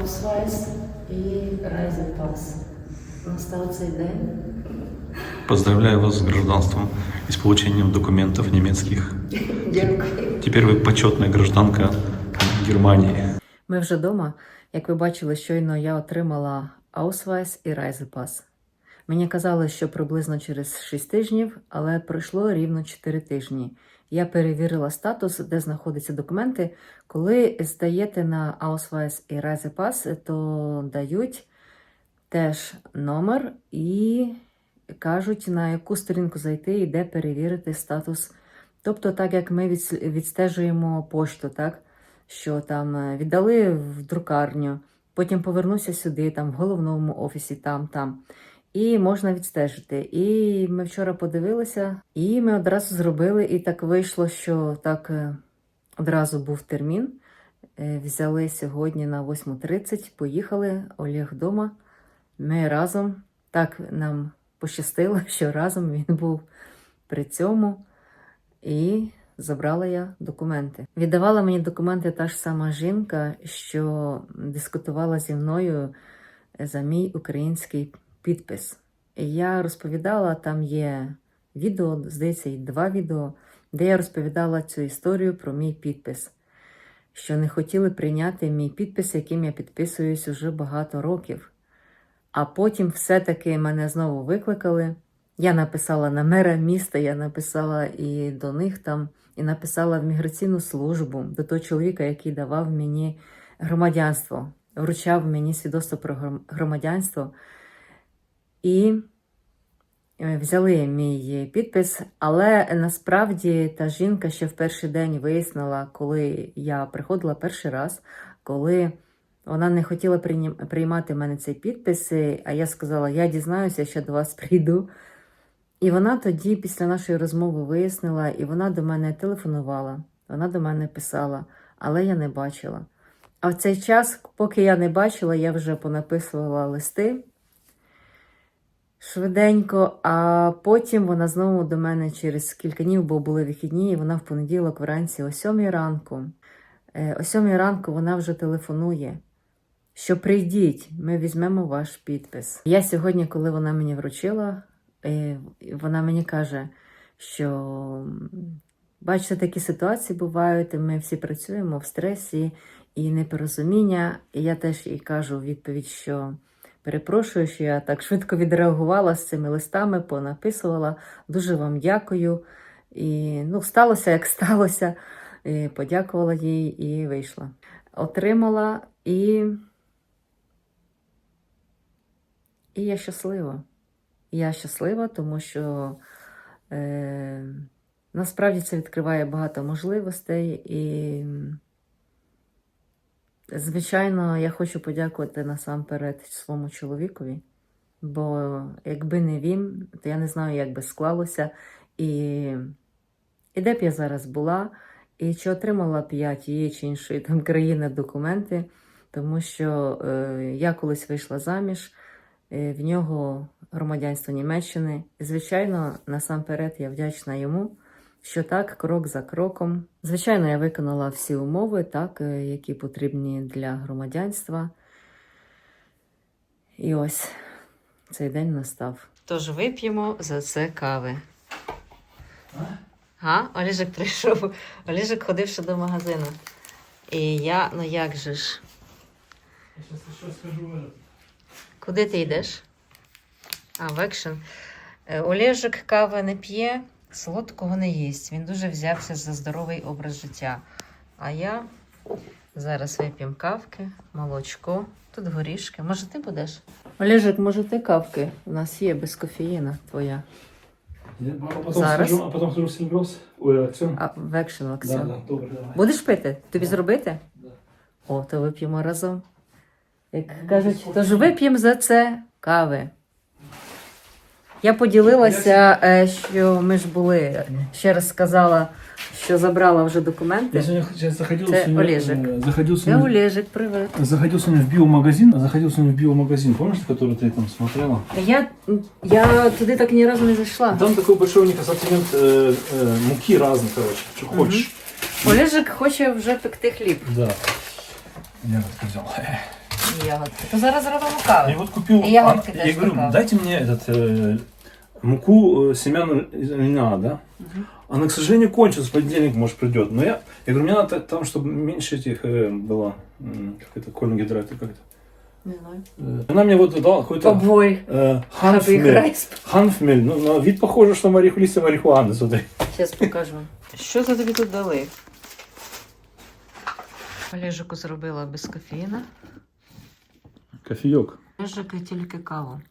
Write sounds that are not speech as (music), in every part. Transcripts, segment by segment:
Аусвайс і райзенпас. Настав цей день. Поздравляю вас с гражданством и с получением документов немецких. Дякую. Теперь вы почетная гражданка Германии. Ми вже вдома. Як ви бачили, щойно я отримала Ausweis і Reisepас. Мені казали, що приблизно через 6 тижнів, але пройшло рівно 4 тижні. Я перевірила статус, де знаходяться документи. Коли здаєте на Ausweis і Reisepас, то дають теж номер і кажуть, на яку сторінку зайти і де перевірити статус. Тобто, так як ми відстежуємо пошту, так? що там е, віддали в друкарню, потім повернувся сюди, там в головному офісі, там, там. І можна відстежити. І ми вчора подивилися, і ми одразу зробили, і так вийшло, що так е, одразу був термін. Е, Взяли сьогодні на 8.30, поїхали, Олег вдома. Ми разом так нам пощастило, (laughs) що разом він був при цьому. І забрала я документи. Віддавала мені документи та ж сама жінка, що дискутувала зі мною за мій український підпис. Я розповідала, там є відео, здається, і два відео, де я розповідала цю історію про мій підпис, що не хотіли прийняти мій підпис, яким я підписуюсь уже багато років. А потім все-таки мене знову викликали. Я написала на мера міста, я написала і до них там, і написала в міграційну службу до того чоловіка, який давав мені громадянство, вручав мені свідоцтво про гром- громадянство. І е, взяли мій підпис, але насправді та жінка ще в перший день вияснила, коли я приходила перший раз, коли вона не хотіла приймати в мене цей підпис, а я сказала, я дізнаюся, що до вас прийду. І вона тоді, після нашої розмови, вияснила, і вона до мене телефонувала, вона до мене писала, але я не бачила. А в цей час, поки я не бачила, я вже понаписувала листи швиденько, а потім вона знову до мене через кілька днів, бо були вихідні, і вона в понеділок вранці о сьомій ранку. е, О сьомій ранку вона вже телефонує, що прийдіть, ми візьмемо ваш підпис. Я сьогодні, коли вона мені вручила, е, вона мені каже, що бачите, такі ситуації бувають, ми всі працюємо в стресі і непорозуміння. І я теж їй кажу відповідь, що перепрошую, що я так швидко відреагувала з цими листами, понаписувала. Дуже вам дякую. І ну, сталося, як сталося. І подякувала їй і вийшла. Отримала і. І я щаслива. Я щаслива, тому що е, насправді це відкриває багато можливостей. І, звичайно, я хочу подякувати насамперед своєму чоловікові, бо якби не він, то я не знаю, як би склалося. І, і де б я зараз була, і чи отримала б я тієї чи іншої там країни документи, тому що е, я колись вийшла заміж. Е, В нього громадянство Німеччини. І, звичайно, насамперед я вдячна йому, що так, крок за кроком. Звичайно, я виконала всі умови, так, е, які потрібні для громадянства. І ось цей день настав. Тож вип'ємо за це кави. Га? Оліжик прийшов. Оліжик ходив ще до магазину. І я, ну як же ж? Я сейчас еще скажу. Куди ти йдеш? А, в екшен. Е, Олежик кави не п'є, солодкого не їсть. Він дуже взявся за здоровий образ життя. А я зараз вип'ємо кавки, молочко, тут горішки. Може, ти будеш? Олежик, може, ти кавки? У нас є без кофеїна твоя. Я а потом Зараз. схожу, а схожу в Сильброс. Ой, Аксен. А в екшен, Да, да, добре, давай. Будеш пити? Тобі зробити? Да. О, то вип'ємо разом. Як кажуть, тож вип'ємо за це кави. Я поділилася, е, що ми ж були, ще раз сказала, що забрала вже Я документи. сегодня сейчас заходил, Це сегодня, Олежик. э, заходил, Це сегодня, Олежик, привіт. заходил сегодня в биомагазин, заходил сегодня в биомагазин, помнишь, который ты там смотрела? Я, я туди так ні разу не зайшла. Там такой большой у них ассортимент э, э, муки разный, короче, что Мгм. хочешь. Олежик хоче вже пекти хліб. Да. Ягодку взял. І ягодки. То зараз зробимо каву. Я вот купил... И ягодки а, даже я говорю, такая. дайте мне этот, э, муку э, семян льна, да? Она, к сожалению, кончилась, в понедельник, может, придет. Но я, я говорю, мне надо та- там, чтобы меньше этих э, было, м, как это, коллингидраты, как это. Не знаю. Э, Она мне вот дала какой-то Обволь. э, ханфмель. Ханфмель, ну, на вид похоже, что марих, листья марихуаны, смотри. Зараз покажу. Що це тобі тут дали? Олежику зробила без кофеїна. Кофеек. Олежик тільки каву.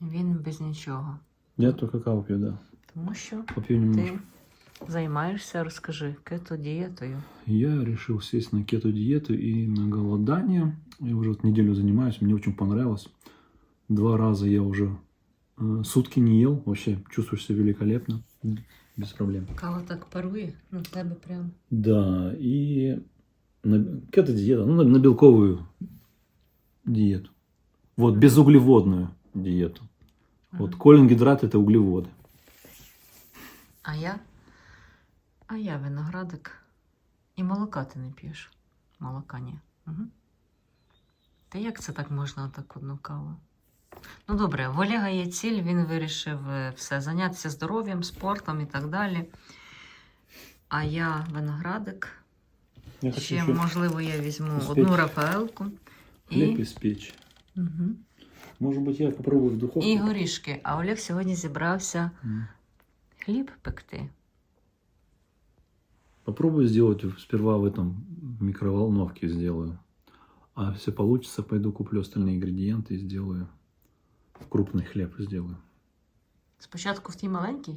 Він без нічого. Я только каву пью, да. Тому що Попью немножко. ти займаєшся, розкажи, кето-дієтою. Я решил сесть на кето-диету и на голодание. Я уже вот неделю занимаюсь, мне очень понравилось. Два раза я уже э, сутки не ел, вообще чувствуешь себя великолепно, без проблем. Кава так парує на тебе прям. Да, и на, кето-диета, ну, на, на белковую диету. Вот, безуглеводную диету. Вот коллингидрат это углеводы. А я? А я виноградик. І молока ти не п'єш. Молока ні. Угу. Та як це так можна так одну каву? Ну добре, в Олега є ціль, він вирішив е, все зайнятися здоров'ям, спортом і так далі. А я виноградик. Я Ще, можливо, я візьму успеть. одну рафаелку. хлеб І, испечь. угу. Может быть, я попробую в духовку. і горішки. А Олег сьогодні зібрався М. хліб пекти. Попробую сделать сперва в этом в микроволновке сделаю. А если получится, пойду куплю остальные ингредиенты и сделаю. Крупный хлеб сделаю. Спочатку в тій маленькій,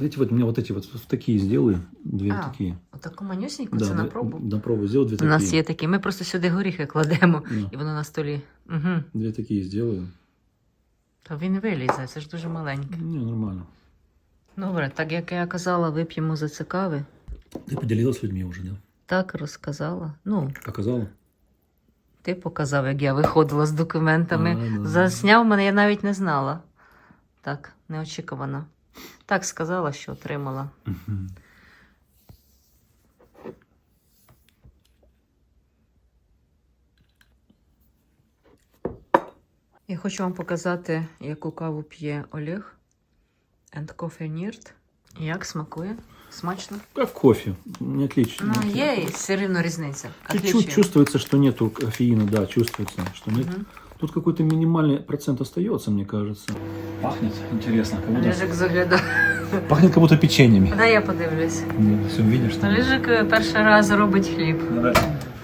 Эти вот, мне вот эти вот в такие сделаю. Две А, такие. отаку манюсіньку, це на две- пробу. На пробу сделаю две У такие. нас є такі. Ми просто сюди горіхи кладемо, Да, і воно на столі. Угу. Две такие сделаю. То він вилізе, це ж дуже маленьке. Не, нормально. Добре, так як я казала, вип'ємо за це кави. Ты поделилась с людьми уже, да? Так розказала. Ну, Показала? ти показав, як я виходила з документами. А, да. Засняв мене, я навіть не знала. Так, неочікувано. Так сказала, що отримала. Я хочу вам показати, яку каву п'є Олег. And Coffee Nirt. Як смакує? Смачно? Как кофе. Не отлично. Ну, є все рівно різниця. Чуть-чуть чувствуется, что нету кофеина, да, чувствуется, что нет. Мгм. Тут какой-то минимальный процент остается, мне кажется. Пахнет интересно, как будто... Олежик заглядає. Пахнет как будто печеньями. Да, я подивлюсь. Все видишь, что ли? Олежик е, перший раз робить хліб. Да.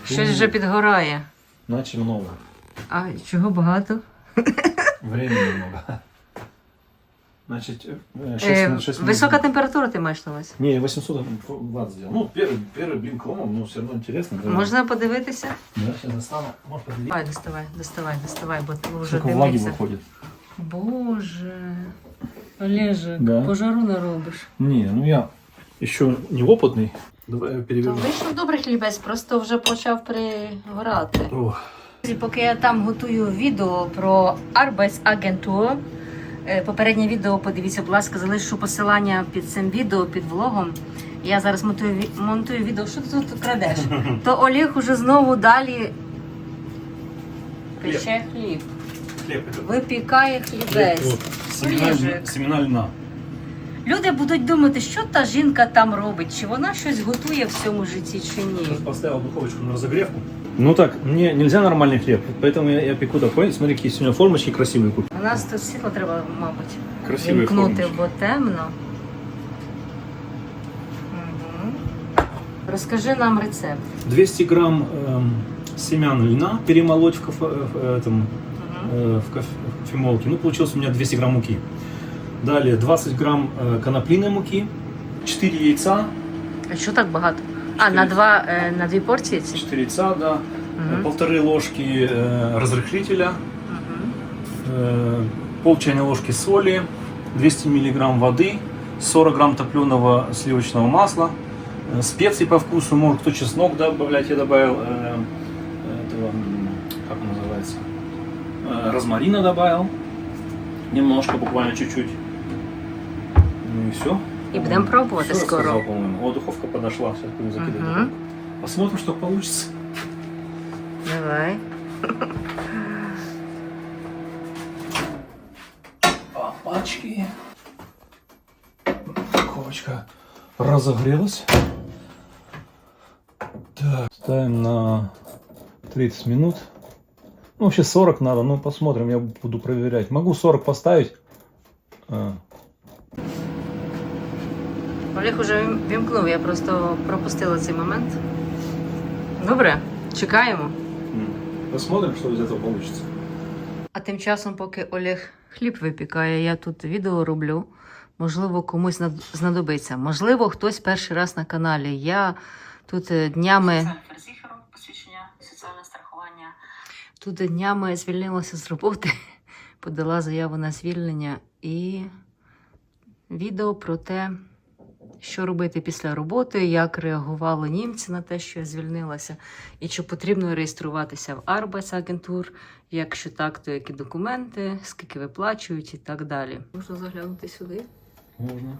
Щось вже підгорає. Значит, много. А чого багато? Времени много. Значит, э, шесть Е, минут, шесть минут. висока температура ти маєш на увазі? Не, 800 ватт сделал. Ну, первый, первый блин клоном, но все равно интересно. да. Можна подивитися? Да, сейчас достану. Может, подвигать. Давай, доставай, доставай, доставай, бо ти вже Сколько влаги дивишся. выходит. Боже. Олежик, Да. пожару наробиш. Не, ну я еще неопытный. Давай я То переверну. вийшов добрий хлібець, просто вже почав пригорати. О, Поки я там готую відео про Arbeitsagentur, е, попереднє відео подивіться, будь ласка, залишу посилання під цим відео, під влогом. Я зараз монтую, монтую відео. Що ти тут крадеш? (laughs) То Олег уже знову далі пече хліб, випікає хлібець. Льна. Люди будуть думати, що та жінка там робить, чи вона щось готує в цьому житті, чи ні. Поставил духовочку на разогревку. Ну так, мне нельзя нормальный хлеб, поэтому я, я пеку такой. Смотри, какие сегодня формочки красивые купил. У нас тут світло треба, мабуть. Красивые Вімкнути, формочки. бо темно. Мгм. Розкажи нам рецепт. 200 грамм эм, семян льна перемолоть в, кофе, в этом, Мгм. э, в кофе- в кофемолке. Ну, получилось у меня 200 грамм муки. Далее 20 грамм э, коноплиной муки, 4 яйца, А що так багато? А, Чотири. на, два, е, на дві порції ці? 4 яйца, да, Мгм. полторы ложки э, разрыхлителя, Мгм. э, пол чайной ложки соли, 200 миллиграмм воды, 40 грамм топленого сливочного масла, э, специи по вкусу, может кто чеснок добавлять, я добавил э, этого, м, как он называется, Э, розмарина добавил, немножко, буквально чуть-чуть. Ну и все. І будемо пробувати Всё скоро. рассказал, по-моему. О, духовка подошла, сейчас будем закидывать. Духовку. Посмотрим, что получится. Давай. Опачки. Духовочка разогрелась. Так, ставим на 30 минут. Ну, вообще 40 надо, ну посмотрим, я буду проверять. Могу 40 поставить. А, Олег уже вімкнув, я просто пропустила цей момент. Добре, чекаємо. Посмотрим, что из этого получится. А тим часом, поки Олег хліб випікає, я тут відео роблю. Можливо, комусь знадобиться. Можливо, хтось перший раз на каналі. Я тут е, днями. посвідчення соціальне страхування. Тут днями звільнилася з роботи, (laughs) подала заяву на звільнення і відео про те, що робити після роботи, як реагували німці на те, що я звільнилася, і чи потрібно реєструватися в Arbeitsagentur, Якщо так, то які документи, скільки виплачують і так далі. Можна заглянути сюди? Можно.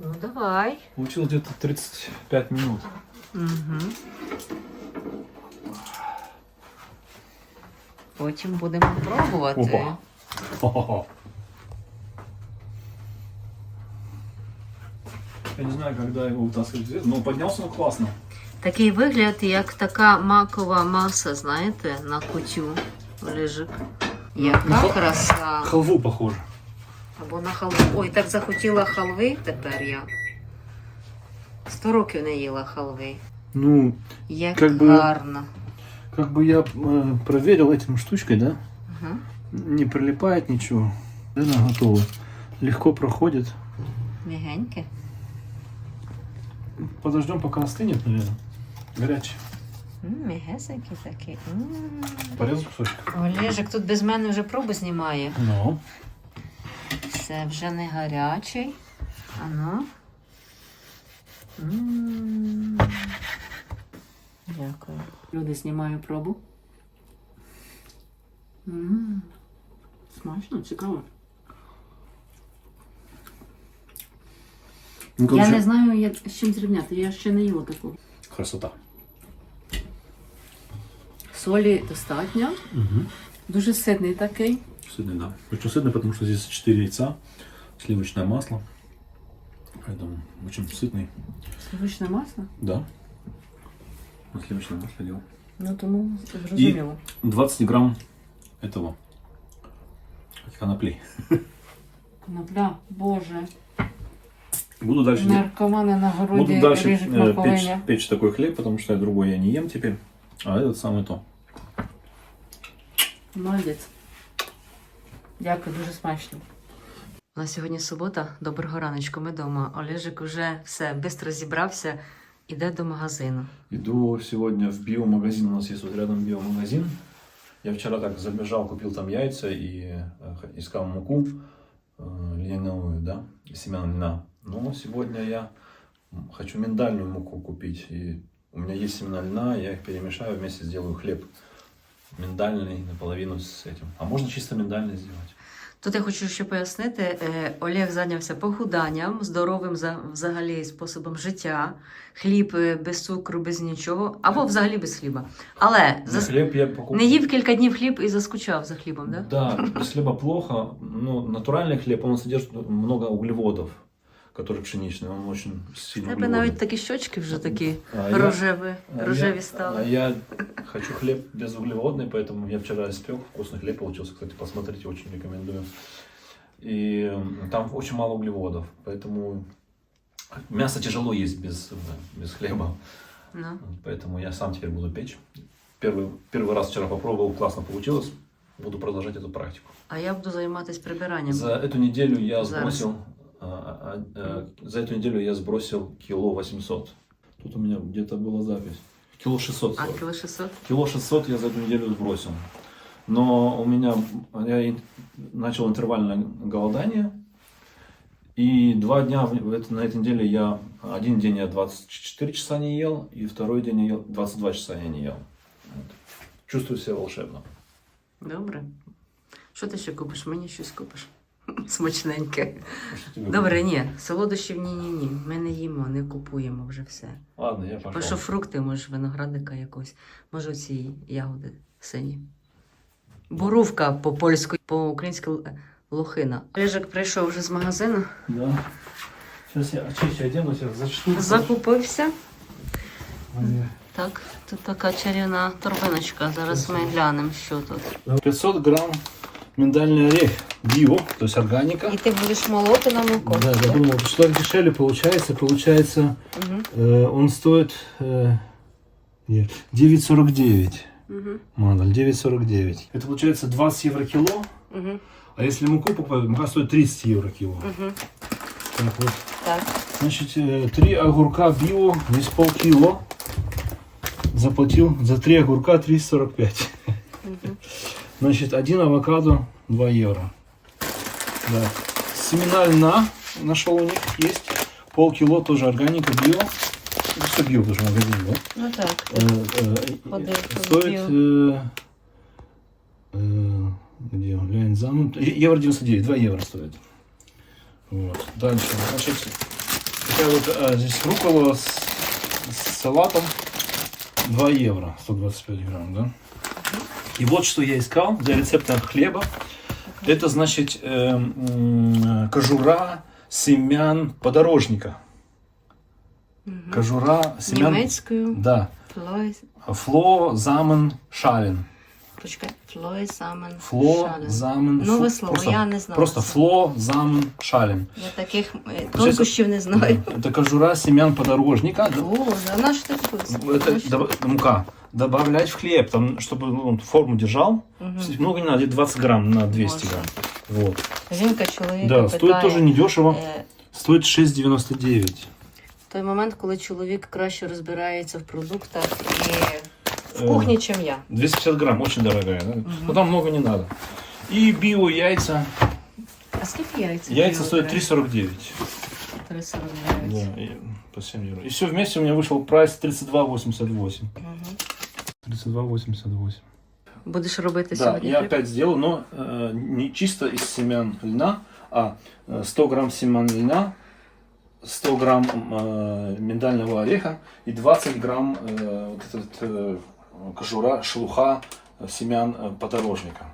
Ну давай. Получилось где-то 35 минут. Угу. Потім будемо пробувати. Опа. Я не знаю, когда его вытаскивать, но поднялся он классно. Такий вигляд, як така макова маса, знаєте, на кутю лежить. Яка краса. Халву похоже. Або на халву. Ой, так захотіла халви тепер я. Сто років не їла халви. Ну, Як Как би- гарно. как бы я э, проверил этим штучкой, да? Угу. Не прилипает ничего. Она готова. Легко проходит. Мігеньке. Подождем, пока остынет, наверное. Горячий. М, Мігесенький такий. М. Порезать кусочек. Олежик тут без мене вже пробу знімає. Ну. Все вже не гарячий. Ано. М. Дякую. Люди знімаю пробу. М. Смачно, цікаво. ну Я не знаю, як, з чим зрівняти. Я ще не їла такого. Красота. Солі достатньо. Угу. Дуже ситний такий. Сытный, да. Причем сытный, потому что здесь 4 яйца, сливочное масло. Поэтому очень сытный. Сливочне масло. Да. На сливочное масло делал. Ну тому зрозуміло. 20 грамм этого коноплей. (laughs) Конопля, боже. Буду дальше де- Наркомани на буду городі дальше ріжуть э, на печь, полиня. печь такой хлеб, потому что я другой я не ем теперь. А этот самый то. Молодець. Дякую, дуже смачно. У нас сьогодні субота. Доброго раночку. Ми вдома. Олежик уже все, швидко зібрався, іде до магазину. Иду сегодня в биомагазин, у нас есть вот рядом биомагазин. Я вчера так забежал, купил там яйца и э, х- искал муку э, льняную, да, и семян льна. Но сегодня я м, хочу миндальную муку купить. И у меня есть семена льна, я их перемешаю, вместе сделаю хлеб миндальный наполовину с этим. А можно чисто миндальный сделать. Тут я хочу ще пояснити: е, Олег зайнявся похуданням, здоровим за- взагалі способом життя, хліб е, без цукру, без нічого, або взагалі без хліба. Але На зас... хлеб я покупаю. не їв кілька днів хліб і заскучав за хлібом, да? Да, без хлеба плохо. Ну, натуральный хлеб, он содержит много углеводов, который пшеничный, он очень У сильно тебе углеводный. навіть такі щочки вже такі А я- рожеві, а рожеві я- стали. А я хочу хлеб безуглеводный, поэтому я вчера испек. Вкусный хлеб получился, кстати, посмотрите, очень рекомендую. И м, там очень мало углеводов, поэтому мясо тяжело есть без, э, без хлеба. Ну. Поэтому я сам теперь буду печь. Первый, первый раз вчера попробовал, классно получилось. Буду продолжать эту практику. А я буду займатися прибиранням. За эту неделю я Зараз. сбросил, а, а, а, за эту неделю я сбросил кило 800. Тут у меня где-то была запись. Кило 600. А 40. кіло 600? Кило 600 я за эту неделю сбросил. Но у меня, я начал интервальное голодание. И два дня на этой неделе я, один день я 24 часа не ел, и второй день я ел, 22 часа я не ел. Вот. Чувствую себя волшебно. Добре. Що ти ще купиш? Мені щось купиш. Смачненьке. Добре, ні, солодощів ні, ні, ні. Ми не їмо, не купуємо вже все. Ладно, я пошел. що фрукти, може, виноградника якогось, може, ці ягоди сині. Борувка по-польську, по-українськи лохина. Олежик прийшов вже з магазину, Да. Сейчас я очищу, я закупився. Ой. Так, тут така чарівна торбиночка. Зараз ми глянемо, що тут. 500 грамм миндальный орех био, то есть органика. І ти будеш молоти на муку? Да, я думал, что так дешевле получается. Получается, Угу. э, он стоит э, нет, 9,49. Угу. Мандаль, 9,49. Это получается 20 евро кило. Угу. А если муку покупать, мука стоит 30 евро кило. Угу. Так вот. Так. Значит, э, три огурка био, здесь полкило. Заплатил за три огурка 345. Значит, один авокадо 2 евро. Да. Семена льна нашел у них есть. Полкило тоже органика био. Ну, Все био тоже в магазине, да? Ну так. Э, э, Стоит... э, э, Где он? Лянь замон. Е- Евро 99, 2 евро стоит. Вот. Дальше. Значит, такая вот а, здесь рукола с, с салатом 2 евро, 125 грамм, да? И вот что я искал для рецепта хлеба. Это значит э, кожура семян подорожника. Угу. Кожура семян... Немецкую. Да. Фло, замен, шален. Почекай, флой самен. Фло, шален. замен. Нове фу- слово, Просто, я не знала. просто це. фло, замен, шален. Я таких е, тонкощів не знаю. (laughs) Это кожура семян подорожника. Да, О, а на що ти купив? це? Это На що? доб- мука. Добавлять в хлеб, там, чтобы ну, он форму держал. Мгм. Много не надо, где 20 грамм на 200 Можна. грамм. Вот. Жінка чоловіка Да, питає, стоит тоже недешево. е, Стоит 6,99. той момент, коли чоловік краще розбирається в продуктах і в Е, кухні, чим я. 250 грамм, очень дорогая. Да? Но там много не надо. И био яйца. А скільки яйця? Яйца стоят 3,49. 3,49. Да, и по 7 евро. И все вместе у меня вышел прайс 32,88. Мгм. 32,88. Будеш робити Да, сьогодні я хліб? опять сделал, но э, не чисто из семян льна, а э, 100 грамм семян льна, 100 грамм э, миндального ореха и 20 грамм э, вот этот, э, кожура, шелуха э, семян э, подорожника.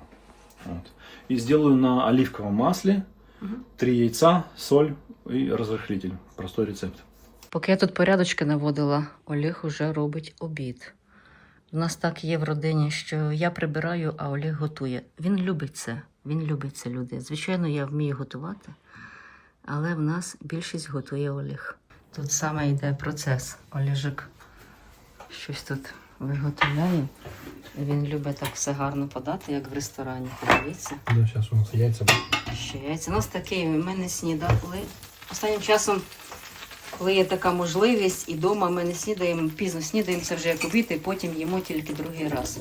Вот. И сделаю на оливковом масле, Мгм. 3 яйца, соль и разрыхлитель. Простой рецепт. Поки я тут порядочки наводила, Олег уже робить обід. У нас так є в родині, що я прибираю, а Олег готує. Він любить це. Він любить це люди. Звичайно, я вмію готувати, але в нас більшість готує Олег. Тут саме йде процес. Олежик щось тут виготовляє. Він любить так все гарно подати, як в ресторані. Подивіться. Да, сейчас у нас яйца. Ще яйця. У нас такий, ми не снідали. Останнім часом, коли є така можливість, і вдома ми не снідаємо, пізно снідаємо, це вже як обід, і потім їмо тільки другий раз.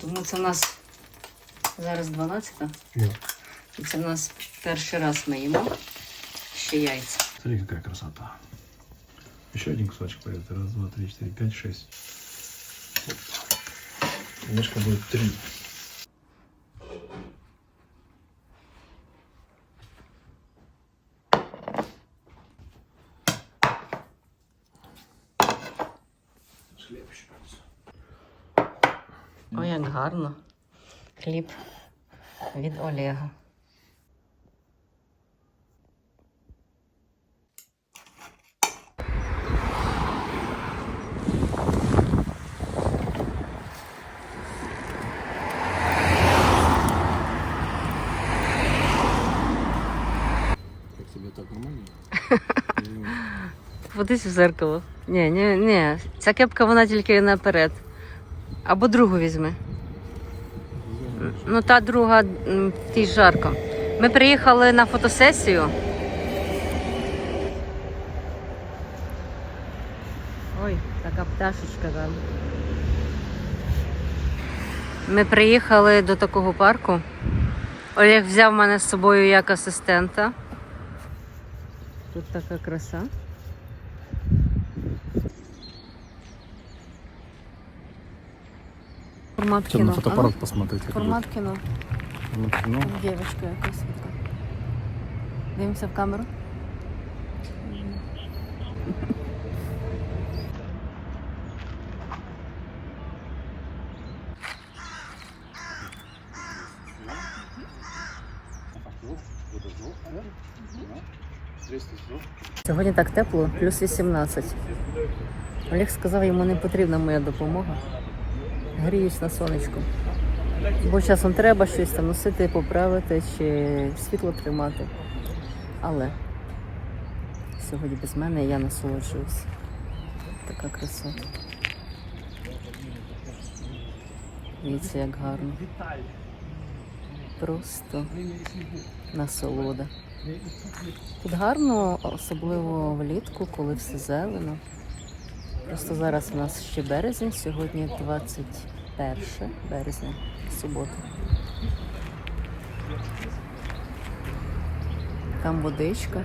Тому це в нас зараз 12 Да. і це в нас перший раз ми їмо ще яйця. Смотри, какая красота. Еще один кусочек пойдет. Раз, два, три, четыре, пять, шесть. Мешка будет три. Ой, як гарно. Хліб від Олега. Как тебе так нормально? Подивись в зеркало. Ні, ні, ні. Ця кепка вона тільки наперед. Або другу візьми. Ну, та друга тій жарко. Ми приїхали на фотосесію. Ой, така пташечка там. Ми приїхали до такого парку. Олег взяв мене з собою як асистента. Тут така краса. Формат Хотел кіно. на фотоаппарат посмотреть. как Формат будет. Формат кино. Дівчинка якась така. Дивимося в камеру. Сьогодні так тепло, плюс 18. Олег сказав, йому не потрібна моя допомога. Гріюсь на сонечку. Бо часом треба щось там носити, поправити чи світло тримати. Але сьогодні без мене я насолоджуюсь. Така краса. Дивіться, як гарно. Просто насолода. Тут гарно, особливо влітку, коли все зелено. Просто зараз у нас ще березень, сьогодні 21 березня, субота. Там водичка,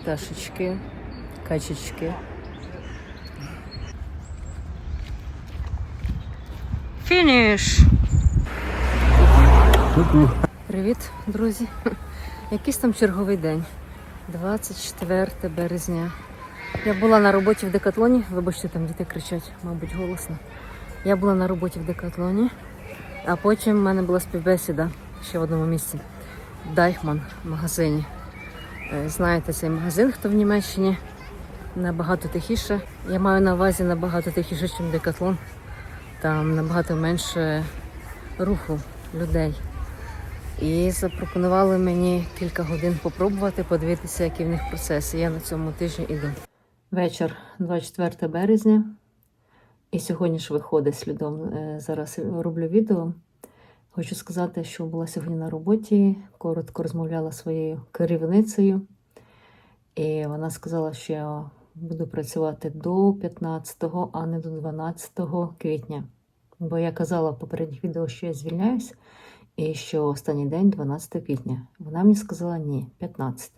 пташечки, качечки. Фініш! Привіт, друзі! Якийсь там черговий день. 24 березня. Я була на роботі в декатлоні. Вибачте, там діти кричать, мабуть, голосно. Я була на роботі в декатлоні, а потім в мене була співбесіда ще в одному місці. В Дайхман магазині. Е, Знаєте цей магазин, хто в Німеччині набагато тихіше. Я маю на увазі набагато тихіше, ніж декатлон. Там набагато менше руху людей. І запропонували мені кілька годин попробувати, подивитися, які в них процеси. Я на цьому тижні іду. Вечір 24 березня. І сьогодні ж виходить слідом. Е, Зараз роблю відео. Хочу сказати, що була сьогодні на роботі, коротко розмовляла своєю керівницею. І вона сказала, що я буду працювати до 15, а не до 12 квітня. Бо я казала в попередніх відео, що я звільняюсь, і що останній день 12 квітня. Вона мені сказала ні, 15.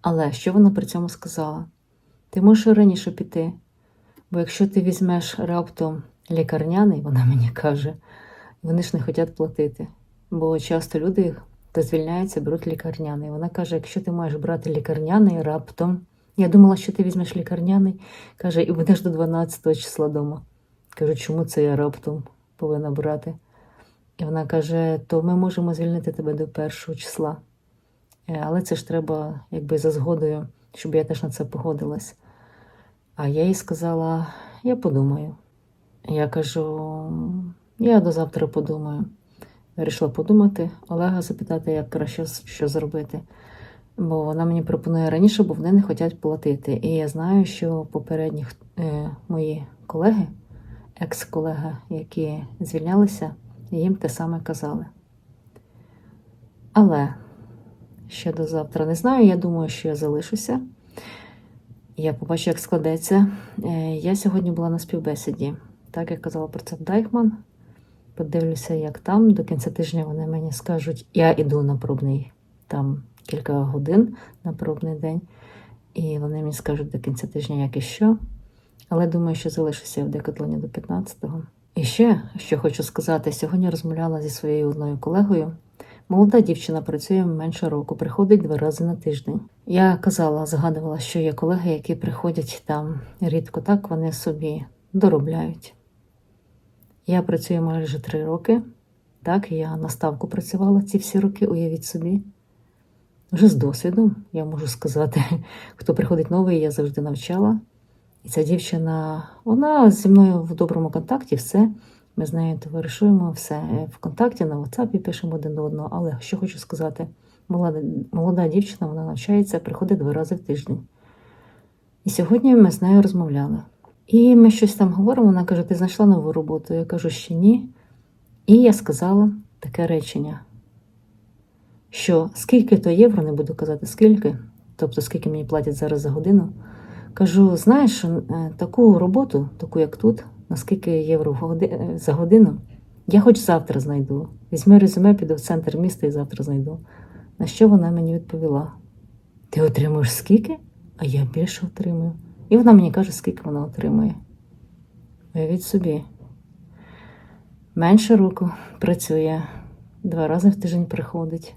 Але що вона при цьому сказала? Ти можеш раніше піти, бо якщо ти візьмеш раптом лікарняний, вона мені каже, вони ж не хочуть платити. Бо часто люди, хто звільняється, беруть лікарняний. Вона каже: якщо ти маєш брати лікарняний раптом, я думала, що ти візьмеш лікарняний, каже, і будеш до 12 числа вдома. Кажу, чому це я раптом повинна брати? І вона каже: то ми можемо звільнити тебе до першого числа. Е, Але це ж треба, якби за згодою, щоб я теж на це погодилась. А я їй сказала: я подумаю. Я кажу, я до завтра подумаю. Вирішила подумати, Олега запитати, як краще що зробити. Бо вона мені пропонує раніше, бо вони не хочуть платити. І я знаю, що попередні е, мої колеги, екс-колеги, які звільнялися, їм те саме казали. Але ще до завтра не знаю. Я думаю, що я залишуся. Я побачу, як складеться. Е, Я сьогодні була на співбесіді. Так як казала про це Дайхман. Подивлюся, як там. До кінця тижня вони мені скажуть, я йду на пробний там кілька годин на пробний день. І вони мені скажуть до кінця тижня, як і що. Але думаю, що залишуся в декатлоні до 15-го. І ще, що хочу сказати, сьогодні розмовляла зі своєю одною колегою. Молода дівчина працює менше року, приходить два рази на тиждень. Я казала, згадувала, що є колеги, які приходять там рідко так, вони собі доробляють. Я працюю майже три роки. Так, я на ставку працювала ці всі роки, уявіть собі. Вже з досвідом, я можу сказати, (laughs) хто приходить новий, я завжди навчала. І ця дівчина, вона зі мною в доброму контакті, все. Ми з нею товаришуємо, все в контакті, на WhatsApp пишемо один до одного. Але що хочу сказати, молода, молода дівчина, вона навчається, приходить два рази в тиждень. І сьогодні ми з нею розмовляли. І ми щось там говоримо, вона каже: ти знайшла нову роботу? Я кажу, ще ні. І я сказала таке речення, що скільки то євро, не буду казати скільки, тобто скільки мені платять зараз за годину. Кажу, знаєш, е, таку роботу, таку як тут, на скільки євро е, за годину, я хоч завтра знайду. Візьми резюме, піду в центр міста і завтра знайду. На що вона мені відповіла: Ти отримуєш скільки? А я більше отримую. І вона мені каже, скільки вона отримує. Уявіть собі. Менше року працює, два рази в тиждень приходить.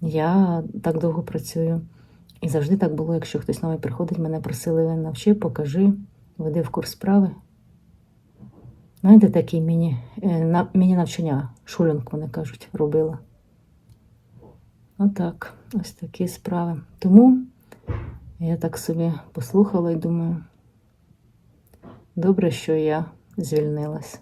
Я так довго працюю. І завжди так було, якщо хтось новий приходить, мене просили навчи, покажи, веди в курс справи. Знаєте, такі міні, е, на, мені навчання шулінг, вони кажуть, робила. Отак, ось такі справи. Тому я так собі послухала і думаю, добре, що я звільнилась.